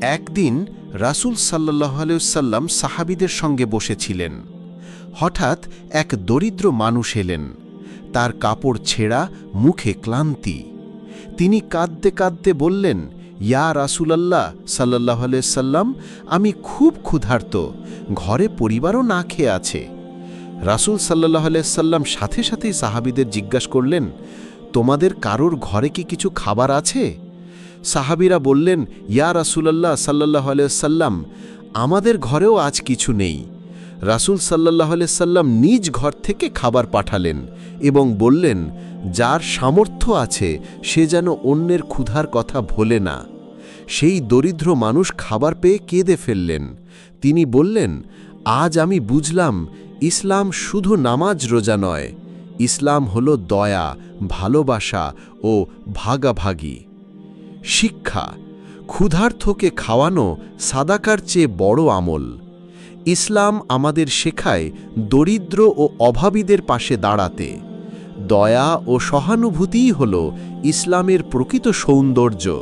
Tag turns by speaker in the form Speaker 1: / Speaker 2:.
Speaker 1: একদিন রাসূল সাল্লাহ সাল্লাম সাহাবিদের সঙ্গে বসেছিলেন। হঠাৎ এক দরিদ্র মানুষ এলেন। তার কাপড় ছেঁড়া, মুখে ক্লান্তি। তিনি কাঁদতে কাঁদতে বললেন, ইয়া রাসূলাল্লাহ সাল্লাহ সাল্লাম আমি খুব ক্ষুধার্ত, ঘরে পরিবারও না খেয়ে আছে। রাসূল সাল্লাহ সাল্লাম সাথে সাথেই সাহাবিদের জিজ্ঞাসা করলেন, তোমাদের কারোর ঘরে কি কিছু খাবার আছে? সাহাবিরা বললেন, ইয়া রাসূলাল্লাহ সাল্লাহ সাল্লাম আমাদের ঘরেও আজ কিছু নেই। রাসূল সাল্লাহ সাল্লাম নিজ ঘর থেকে খাবার পাঠালেন এবং বললেন, যার সামর্থ্য আছে, সে যেন অন্যের ক্ষুধার কথা ভোলে না। সেই দরিদ্র মানুষ খাবার পেয়ে কেঁদে ফেললেন। তিনি বললেন, আজ আমি বুঝলাম, ইসলাম শুধু নামাজ রোজা নয়। ইসলাম হল দয়া, ভালোবাসা ও ভাগাভাগি। শিক্ষা ক্ষুধার্থকে খাওয়ানো সাদাকার চেয়ে বড় আমল। ইসলাম আমাদের শেখায় দরিদ্র ও অভাবীদের পাশে দাঁড়াতে। দয়া ও সহানুভূতিই হল ইসলামের প্রকৃত সৌন্দর্য।